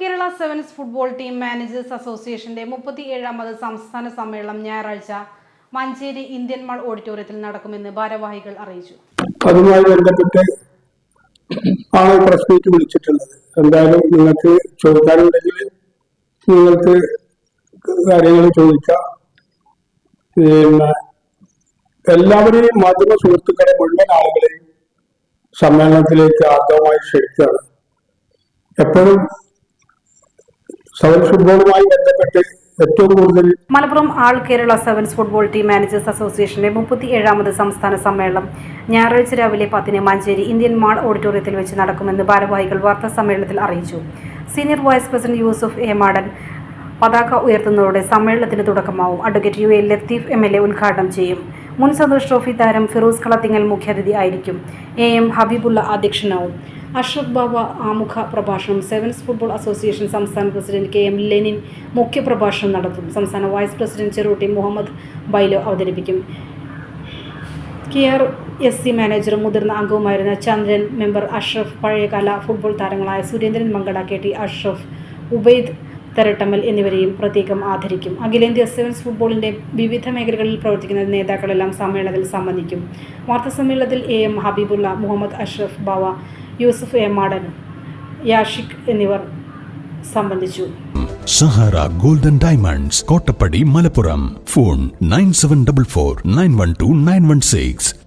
Kerala sevens football team managers അസോസിയേഷന്റെ മുപ്പത്തിയേഴാമത് സംസ്ഥാന സമ്മേളനം ഞായറാഴ്ച മഞ്ചേരി ഇന്ത്യൻ മാൾ ഓഡിറ്റോറിയത്തിൽ നടക്കുമെന്ന് ഭാരവാഹികൾ അറിയിച്ചു. അതുമായി ബന്ധപ്പെട്ട് ആണ് പ്രസ് മീറ്റ് വിളിച്ചിട്ടുള്ളത്. എന്തായാലും നിങ്ങൾക്ക് ചോദിക്കാനുണ്ടെങ്കിൽ നിങ്ങൾക്ക് കാര്യങ്ങൾ ചോദിക്കാം. എല്ലാവരെയും മാധ്യമ സുഹൃത്തുക്കളെ മുഴുവൻ ആളുകളെയും സമ്മേളനത്തിലേക്ക് ആദ്യമായി ക്ഷണിക്കുകയാണ്. എപ്പോഴും സവൻ ഫുട്ബോളുമായി ബന്ധപ്പെട്ട് ഏറ്റവും കൂടുതൽ Malappuram all Kerala sevens football team managers അസോസിയേഷന്റെ മുപ്പത്തി ഏഴാമത് സംസ്ഥാന സമ്മേളനം ഞായറാഴ്ച രാവിലെ പത്തിന് മഞ്ചേരി ഇന്ത്യൻ മാൾ ഓഡിറ്റോറിയത്തിൽ വെച്ച് നടക്കുമെന്ന് ഭാരവാഹികൾ വാർത്താ സമ്മേളനത്തിൽ അറിയിച്ചു. Senior vice president Yusuf A. Madan പതാക ഉയർത്തുന്നതോടെ സമ്മേളനത്തിന് തുടക്കമാവും. Advocate U. A. Latheef M. L. A ഉദ്ഘാടനം ചെയ്യും. മുൻ സന്തോഷ് ട്രോഫി താരം ഫിറോസ് കളത്തിങ്ങൽ മുഖ്യാതിഥി ആയിരിക്കും. എ എം ഹബീബുള്ള അധ്യക്ഷനാവും. അഷ്റഫ് ബാബ ആമുഖ പ്രഭാഷണം സെവൻസ് ഫുട്ബോൾ അസോസിയേഷൻ സംസ്ഥാന പ്രസിഡന്റ് കെ എം ലെനിൻ മുഖ്യപ്രഭാഷണം നടത്തും. സംസ്ഥാന vice president Cherutty Muhammad bylaw അവതരിപ്പിക്കും. കെ ആർ എസ് സി മാനേജറും മുതിർന്ന അംഗവുമായിരുന്ന ചന്ദ്രൻ മെമ്പർ അഷ്റഫ് പഴയകാല ഫുട്ബോൾ താരങ്ങളായ സുരേന്ദ്രൻ മങ്കട കെ ടി അഷ്റഫ് ഉബൈദ് തെരട്ടമ്മൽ എന്നിവരെയും പ്രത്യേകം ആദരിക്കും. അഖിലേന്ത്യാ സെവൻസ് ഫുട്ബോളിന്റെ വിവിധ മേഖലകളിൽ പ്രവർത്തിക്കുന്ന നേതാക്കളെല്ലാം സമ്മേളനത്തിൽ സംബന്ധിക്കും. വാർത്താ സമ്മേളനത്തിൽ A M Habibulla Muhammad Ashraf Bava Yusuf A. Madan Yashik എന്നിവർ സംബന്ധിച്ചു. Sahara golden diamonds Kottappadi Malappuram. Phone nine seven double four nine one two nine one six.